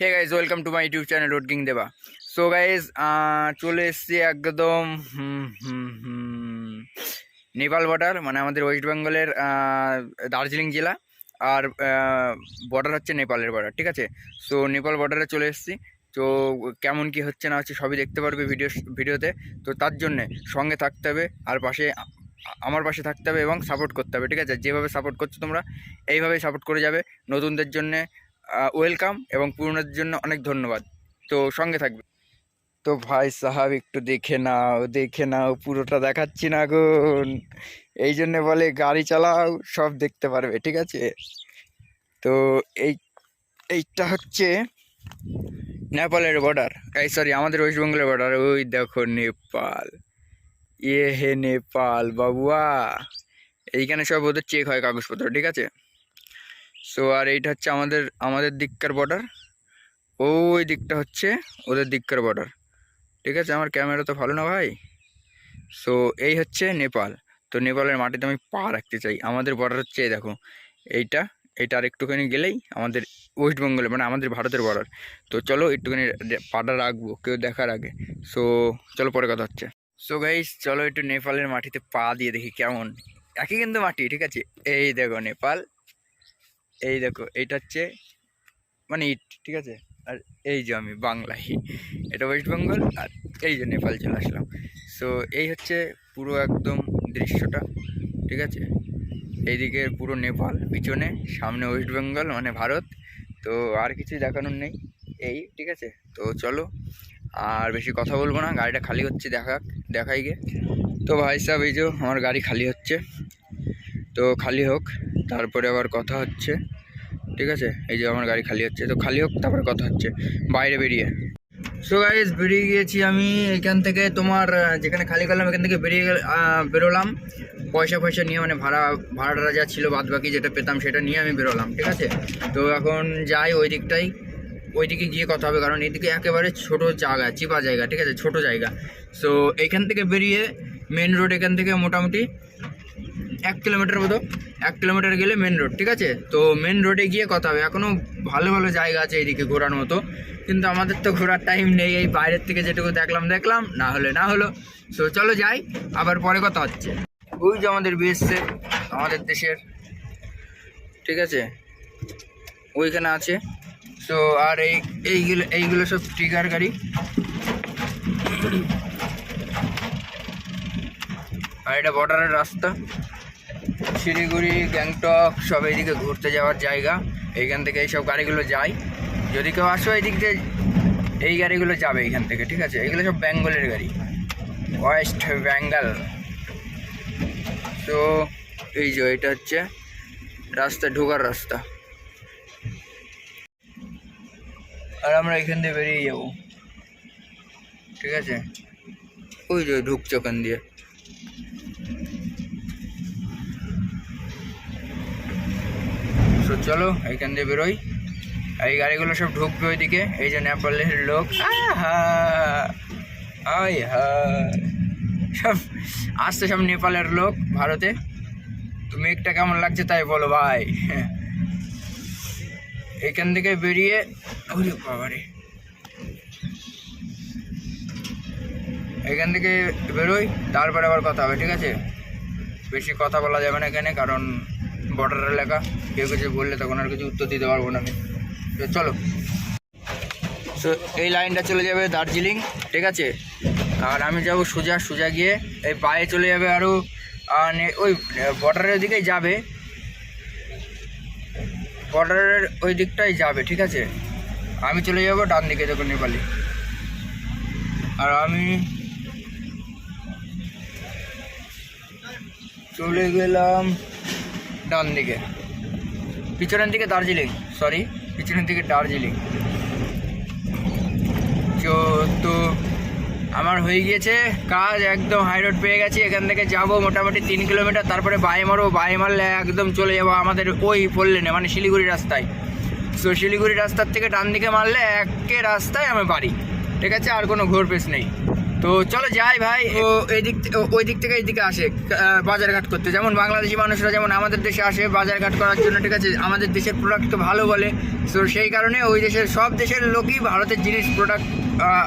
Hey guys welcome to my YouTube channel road king Deba so guys চলে এসছি একদম Nepal border মানে আমাদের ওয়েস্ট বেঙ্গলের দার্জিলিং জেলা, আর বর্ডার হচ্ছে নেপালের বর্ডার ঠিক আছে? সো নেপাল বর্ডারে চলে এসেছি। তো কেমন কি হচ্ছে না হচ্ছে সবই দেখতে পারবে ভিডিও ভিডিওতে। তো তার জন্যে সঙ্গে থাকতে হবে, আর পাশে আমার পাশে থাকতে হবে এবং সাপোর্ট করতে হবে, ঠিক আছে? যেভাবে সাপোর্ট করছ তোমরা, এইভাবেই সাপোর্ট করে যাবে। নতুনদের জন্যে ওয়েলকাম এবং পুরনোদের জন্য অনেক ধন্যবাদ। তো সঙ্গে থাকবে। তো ভাই সাহাব, একটু দেখে নাও দেখে নাও, পুরোটা দেখাচ্ছি না এখন এই জন্য বলে গাড়ি চালাও, সব দেখতে পারবে, ঠিক আছে? তো এই, এইটা হচ্ছে নেপালের বর্ডার এই সরি আমাদের ওয়েস্ট বেঙ্গলের বর্ডার ওই দেখো নেপাল। ইয়ে হে নেপাল, বাবুয়া। এইখানে সব ওদের চেক হয় কাগজপত্র, ঠিক আছে? সো আর এইটা হচ্ছে আমাদের আমাদের দিককার বর্ডার ওই দিকটা হচ্ছে ওদের দিককার বর্ডার ঠিক আছে? আমার ক্যামেরা তো ভালো না ভাই। সো এই হচ্ছে নেপাল। তো নেপালের মাটিতে আমি পা রাখতে চাই। আমাদের বর্ডার হচ্ছে এই দেখো। এইটা এইটা আর একটুখানি গেলেই আমাদের ওয়েস্ট বেঙ্গলে মানে আমাদের ভারতের বর্ডার তো চলো একটুখানি পাটা রাখব কেউ দেখার আগে। সো চলো পরে কথা হচ্ছে। সো গাইস চলো একটু নেপালের মাটিতে পা দিয়ে দেখি কেমন। একই কিন্তু মাটি, ঠিক আছে? এই দেখো নেপাল। এই দেখো, এইটা হচ্ছে মানে ইট, ঠিক আছে? আর এই যে আমি বাংলায় এটা ওয়েস্ট বেঙ্গল আর এই যে নেপাল চলে আসলাম। সো এই হচ্ছে পুরো একদম দৃশ্যটা, ঠিক আছে? এইদিকে পুরো নেপাল পিছনে, সামনে ওয়েস্ট বেঙ্গল মানে ভারত। তো আর কিছু দেখানোর নেই, এই, ঠিক আছে? তো চলো, আর বেশি কথা বলব না, গাড়িটা খালি হচ্ছে, দেখা দেখাই গে। তো ভাই সাহেব, এই যে আমার গাড়ি খালি হচ্ছে। তো খালি হোক। তারপরে আবার কথা হচ্ছে, ঠিক আছে? এই যে আমার গাড়ি খালি হচ্ছে, তো খালি হোক, তারপরে কথা হচ্ছে, বাইরে বেরিয়ে। সো গাইজ বেরিয়ে গিয়েছি আমি, এখান থেকে তোমার যেখানে খালি করলাম, এখান থেকে বেরিয়ে গেল বেরোলাম। পয়সা ফয়সা নিয়ে মানে ভাড়া, ভাড়াটা যা ছিল বাদ বাকি যেটা পেতাম, সেটা নিয়ে আমি বেরোলাম, ঠিক আছে? তো এখন যাই ওই দিকটাই ওইদিকে গিয়ে কথা হবে, কারণ এদিকে একেবারে ছোট জায়গা, চিপা জায়গা, ঠিক আছে? ছোট জায়গা। সো এইখান থেকে বেরিয়ে মেন রোড এখান থেকে মোটামুটি এক কিলোমিটার মতো, এক কিলোমিটার গেলে মেন রোড ঠিক আছে? তো মেন রোডে গিয়ে কথা হবে। এখনও ভালো ভালো জায়গা আছে এইদিকে ঘোরার মতো। কিন্তু আমাদের তো ঘোরার টাইম নেই, এই বাইরের থেকে যেটুকু দেখলাম দেখলাম, না হলে না হলো। তো চলো যাই, আবার পরে কথা হচ্ছে। ওই যে আমাদের বিএসএফ আমাদের দেশের, ঠিক আছে? ওইখানে আছে। তো আর এই, এইগুলো এইগুলো সব ট্রিগার গাড়ি। আর এটা বর্ডারের রাস্তা। শিলিগুড়ি, গ্যাংটক, সব এইদিকে ঘুরতে যাওয়ার জায়গা। এইখান থেকে এইসব গাড়িগুলো যায় যদি কেউ আসো এই দিক দিয়ে, এই গাড়িগুলো যাবে এইখান থেকে, ঠিক আছে? এগুলো সব বেঙ্গলের গাড়ি। ওয়েস্ট বেঙ্গল। তো এই যে, এটা হচ্ছে রাস্তা, ঢোকার রাস্তা। আর আমরা এখান দিয়ে বেরিয়ে যাব। ঠিক আছে? ওই যে, ঢুকছে ওখান দিয়ে। তো চলো, এইখান দিয়ে বেরোই। এই গাড়িগুলো সব ঢুকবে ওইদিকে। এই যে নেপালের লোক। হায়। সব আসছে সব নেপালের লোক ভারতে। তুমি একটা কেমন লাগছে তাই বলো ভাই। এখান থেকে বেরিয়ে, ওরে বাবারে। এখান থেকে বেরোই, তারপরে আবার কথা হবে, ঠিক আছে? বেশি কথা বলা যাবে না এখানে, কারণ বর্ডার এলাকা। কেউ কিছু বললে তখন আর কিছু উত্তর দিতে পারব না আমি। চলো। সো এই লাইনটা চলে যাবে দার্জিলিং, ঠিক আছে? আর আমি যাব সোজা সোজা গিয়ে এই পায়ে চলে যাবে আরও ওই বর্ডারের দিকেই যাবে। বর্ডারের ওই দিকটাই যাবে, ঠিক আছে? আমি চলে যাব ডান দিকে দেখো নেপালি। আর আমি চলে গেলাম ডান দিকে পিছনের দিকে দার্জিলিং সরি পিছনের দিকে দার্জিলিং। তো তো, আমার হয়ে গিয়েছে কাজ, একদম হাই রোড পেয়ে গেছি, এখান থেকে যাব মোটামুটি তিন কিলোমিটার তারপরে বাই মারবো বাই মারলে একদম চলে যাব আমাদের ওই পল্লেনে মানে শিলিগুড়ি রাস্তায়। সো শিলিগুড়ি রাস্তার থেকে ডান দিকে মারলে একে রাস্তায় আমি বাড়ি। ঠিক আছে, আর কোনো ঘোর পেস নেই। তো চলো যাই ভাই, ও এই দিক ও- ওই দিক থেকে এইদিকে আসে বাজারঘাট করতে। যেমন বাংলাদেশি মানুষরা যেমন আমাদের দেশে আসে বাজারঘাট করার জন্য, ঠিক আছে, আমাদের দেশের প্রোডাক্ট ভালো বলে। তো সেই কারণে ওই দেশের, সব দেশের লোকই ভারতের জিনিস প্রোডাক্ট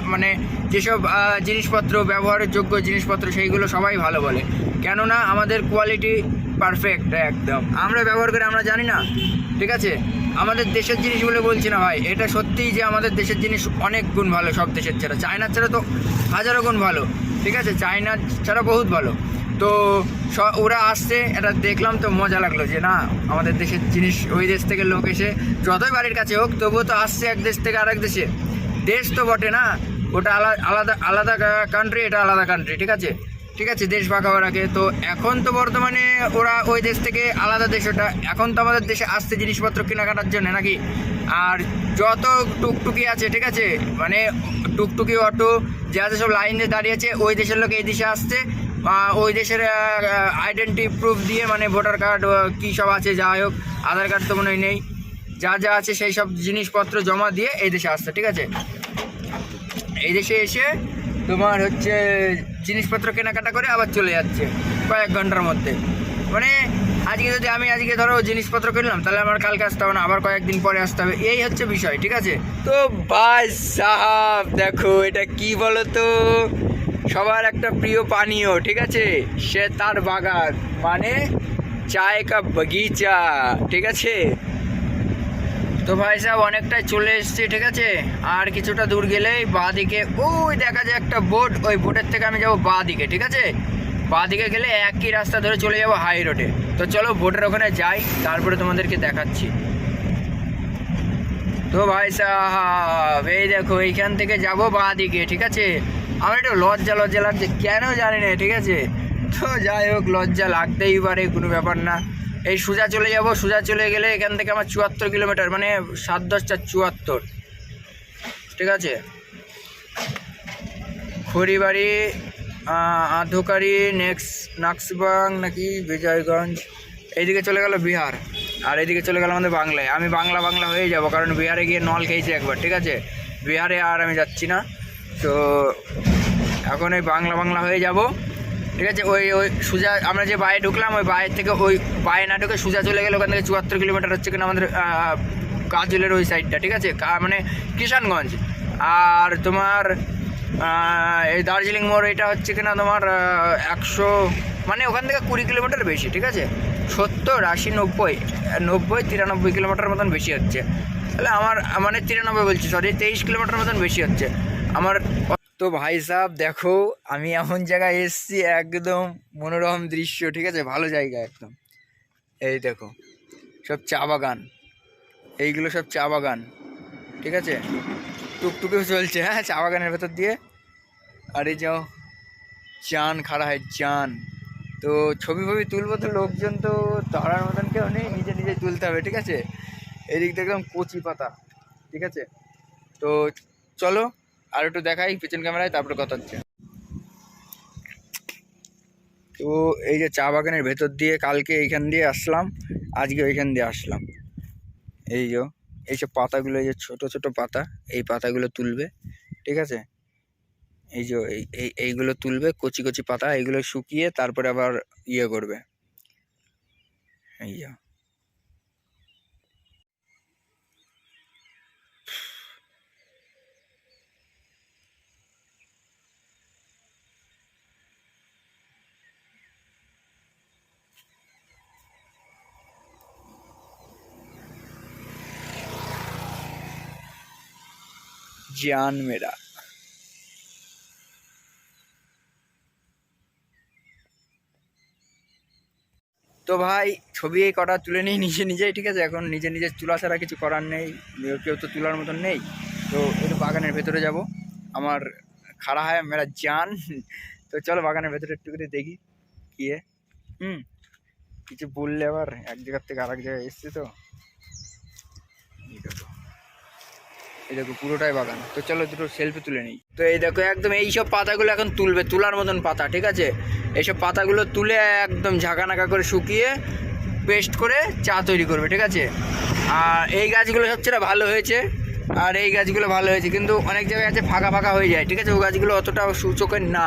মানে যেসব জিনিসপত্র, ব্যবহারের যোগ্য জিনিসপত্র, সেইগুলো সবাই ভালো বলে। কেননা আমাদের কোয়ালিটি পারফেক্ট একদম। আমরা ব্যবহার করে, আমরা জানি না, ঠিক আছে? আমাদের দেশের জিনিস বলে বলছি না ভাই, এটা সত্যিই যে আমাদের দেশের জিনিস অনেক গুণ ভালো, সব দেশের ছাড়া। চায়নার ছাড়া তো হাজারো গুণ ভালো, ঠিক আছে? চায়নার ছাড়া বহুত ভালো। তো স- ওরা আসছে, এটা দেখলাম তো মজা লাগল যে না, আমাদের দেশের জিনিস ওই দেশ থেকে লোক এসে যতই বাড়ির কাছে হোক, তবুও তো আসছে এক দেশ থেকে আরেক দেশে। দেশ তো বটে না, ওটা আলাদা আলাদা আলাদা কান্ট্রি এটা আলাদা কান্ট্রি ঠিক আছে? ঠিক আছে, দেশ ভাগ হওয়ার আগে। তো এখন তো বর্তমানে ওরা ওই দেশ থেকে আলাদা দেশ, ওটা এখন তো আমাদের দেশে আসছে জিনিসপত্র কেনাকাটার জন্য নাকি? আর যত টুকটুকি আছে, ঠিক আছে মানে টুকটুকি, অটো, যা যা সব লাইনে দাঁড়িয়ে আছে, ওই দেশের লোক এই দেশে আসছে। ওই দেশের আইডেন্টি প্রুফ দিয়ে মানে ভোটার কার্ড কী সব আছে যাই হোক, আধার কার্ড তো মনে হয় নেই। যা যা আছে, সেই সব জিনিসপত্র জমা দিয়ে এই দেশে আসছে, ঠিক আছে? এই দেশে এসে তোমার হচ্ছে জিনিসপত্র কেনাকাটা করে আবার চলে যাচ্ছে কয়েক ঘণ্টার মধ্যে। মানে আজকে যদি আমি আজকে ধরো জিনিসপত্র কিনলাম, তাহলে আমার কালকে আসতে হবে না, আবার কয়েকদিন পরে আসতে হবে। এই হচ্ছে বিষয়, ঠিক আছে? তো ভাই সাহাব, দেখো এটা কি বলো তো সবার একটা প্রিয় পানীয়, ঠিক আছে? সে তার বাগান মানে চায় কা বগিচা, ঠিক আছে? তো ভাই সাহেব, অনেকটাই চলে এসেছি, ঠিক আছে? আর কিছুটা দূর গেলেই বাঁ দিকে ওই দেখা যায় একটা বোট, ওই বোটের থেকে আমি যাব বাঁ দিকে ঠিক আছে? বাঁ দিকে গেলে একই রাস্তা ধরে চলে যাব হাই রোডে। তো চলো বোটের ওখানে যাই, তারপরে তোমাদেরকে দেখাচ্ছি। তো ভাই সাহেব, এই দেখো, এইখান থেকে যাব বাঁ দিকে ঠিক আছে? আমার একটু লজ্জা লজ্জা লাগছে, কেন জানি না, ঠিক আছে? তো যাই হোক, লজ্জা লাগতেই পারে, কোনো ব্যাপার না। এই সোজা চলে যাব, সোজা চলে গেলে এখান থেকে আমার চুয়াত্তর কিলোমিটার মানে সাত দশটা চুয়াত্তর। ঠিক আছে? খড়িবাড়ি আধোকারি, নেক্সট নাক্সবাং নাকি বিজয়গঞ্জ, এইদিকে চলে গেল বিহার। আর এইদিকে চলে গেল আমাদের বাংলায়। আমি বাংলা বাংলা হয়ে যাব, কারণ বিহারে গিয়ে নল খেয়েছি একবার, ঠিক আছে? বিহারে আর আমি যাচ্ছি না। তো এখন এই বাংলা বাংলা হয়ে যাব। ঠিক আছে? ওই ওই সুজা, আমরা যে বায়ে ঢুকলাম, ওই বায়ের থেকে ওই বায়ে না ঢুকে সুজা চলে গেলে, ওখান থেকে চুয়াত্তর কিলোমিটার হচ্ছে কিনা আমাদের কাজলের ওই সাইডটা ঠিক আছে? মানে কিষানগঞ্জ। আর তোমার এই দার্জিলিং মোড়, এটা হচ্ছে কিনা তোমার একশো মানে ওখান থেকে কুড়ি কিলোমিটার বেশি, ঠিক আছে? সত্তর, আশি, নব্বই নব্বই, তিরানব্বই কিলোমিটার মতন বেশি হচ্ছে। তাহলে আমার মানে তিরানব্বই বলছি সরি তেইশ কিলোমিটার মতন বেশি হচ্ছে। আমার তো ভাই সাহেব দেখো, আমি এমন জায়গায় এসেছি, একদম মনোরম দৃশ্য, ঠিক আছে? ভালো জায়গা একদম। এই দেখো, সব চা বাগান। এইগুলো সব চা বাগান, ঠিক আছে? টুকটুকেও চলছে হ্যাঁ চা বাগানের ভেতর দিয়ে। আর এই যাও চান খাড়া হয়, চান। তো ছবি ফবি তুলবো তো লোকজন তো ধরার মতন কেউ নেই, নিজে নিজে তুলতে হবে, ঠিক আছে? এদিক থেকে একদম কচি পাতা, ঠিক আছে? তো চলো আর একটু দেখাই পিছন ক্যামেরায়, তারপরে কথা হচ্ছে। তো এই যে চা বাগানের ভেতর দিয়ে কালকে এইখান দিয়ে আসলাম, আজকে ওইখান দিয়ে আসলাম। এই যে এইসব পাতাগুলো, এই যে ছোটো ছোটো পাতা, এই পাতাগুলো তুলবে, ঠিক আছে? এই যে, এই, এই- এইগুলো তুলবে, কচি কচি পাতা, এইগুলো শুকিয়ে তারপরে আবার ইয়ে করবে। এই যে। जान मेरा তো ভাই ছবি এই কটা তুলে নিই নিজে নিজেই ঠিক আছে এখন নিজে নিজে তোলা ছাড়া কিছু করার নেই কেউ তো তোলার মতন নেই তো একটু বাগানের ভেতরে যাব আমার খাড়া হয় মেরা জান তো চলো বাগানের ভেতরে একটু করে দেখি গিয়ে হুম কিছু বললে আবার এক জায়গার থেকে আরেক জায়গায় এসছি তো এই দেখো পুরোটাই বাগান। তো চলো দুটো সেলফি তুলে নিই। তো এই দেখো, একদম এইসব পাতাগুলো এখন তুলবে, তোলার মতন পাতা, ঠিক আছে? এইসব পাতাগুলো তুলে একদম ঝাঁকানাকা করে শুকিয়ে পেস্ট করে চা তৈরি করবে, ঠিক আছে? আর এই গাছগুলো সবচেয়ে ভালো হয়েছে। আর এই গাছগুলো ভালো হয়েছে, কিন্তু অনেক জায়গায় আছে ফাঁকা ফাঁকা হয়ে যায়, ঠিক আছে? ওই গাছগুলো অতটা সূচকের না।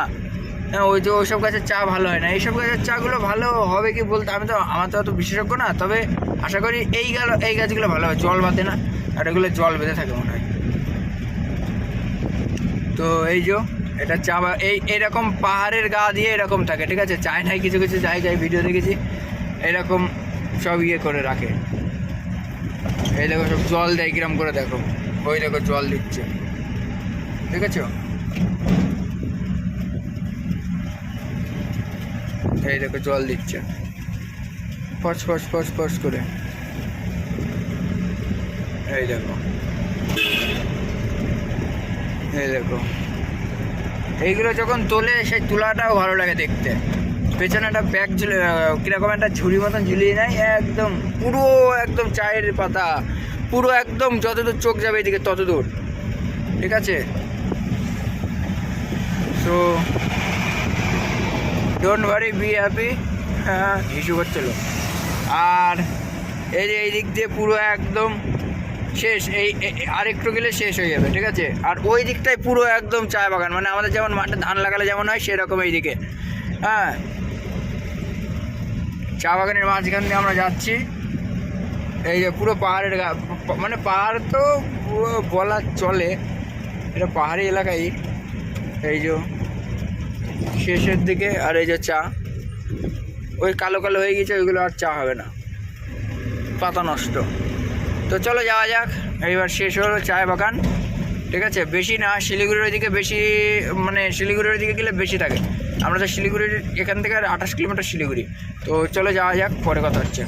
হ্যাঁ ওই যে ওইসব গাছের চা ভালো হয় না। এইসব গাছের চাগুলো ভালো হবে কি বলতে, আমি তো, আমার তো অত বিশেষজ্ঞ না, তবে আশা করি এই গাছ এই গাছগুলো ভালো হবে জল বাঁধে না, আর এগুলো জল বেঁধে থাকে মনে হয়। তো এই যে, এটা চা এই এরকম পাহাড়ের গা দিয়ে এরকম থাকে, ঠিক আছে? চায়নায় কিছু কিছু জায়গায় ভিডিও দেখেছি, এরকম সব ইয়ে করে রাখে। এই দেখো সব জল দেয়, কিরম করে দেখো। ওই দেখো জল দিচ্ছে। ঠিক আছে? এই দেখো জল দিচ্ছে। ফস ফস ফস ফস করে। এই দেখো। এই দেখো। এইগুলো যখন তোলে, সেই তোলাটাও ভালো লাগে দেখতে। পেছনে একটা ব্যাগ ঝুলে কীরকম একটা ঝুড়ি মতন ঝুলিয়ে নেয়, একদম পুরো একদম চায়ের পাতা, পুরো একদম যতদূর চোখ যাবে এদিকে ততদূর। ঠিক আছে? So don't worry be happy হ্যাঁ ইস্যু করছিল। আর এই যে এই দিক দিয়ে পুরো একদম শেষ, এই আর একটু গেলে শেষ হয়ে যাবে, ঠিক আছে? আর ওই দিকটাই পুরো একদম চা বাগান মানে আমাদের যেমন মাঠে ধান লাগালে যেমন হয়, সেরকম এই দিকে। হ্যাঁ? চা বাগানের মাঝখান দিয়ে আমরা যাচ্ছি। এই যে পুরো পাহাড়ের মানে পাহাড় তো বলা চলে, এটা পাহাড়ি এলাকায় এই যে শেষের দিকে, আর এই যে চা। ওই কালো কালো হয়ে গেছে, ওইগুলো আর চা হবে না। পাতা নষ্ট। তো চলো যাওয়া যাক। এইবার শেষ হলো চায় বাগান। ঠিক আছে? বেশি না, শিলিগুড়ির ওইদিকে বেশি মানে শিলিগুড়ির দিকে গেলে বেশি থাকে। আমরা তো শিলিগুড়ির, এখান থেকে আর আঠাশ কিলোমিটার শিলিগুড়ি। তো চলো যাওয়া যাক, পরে কথা হচ্ছে।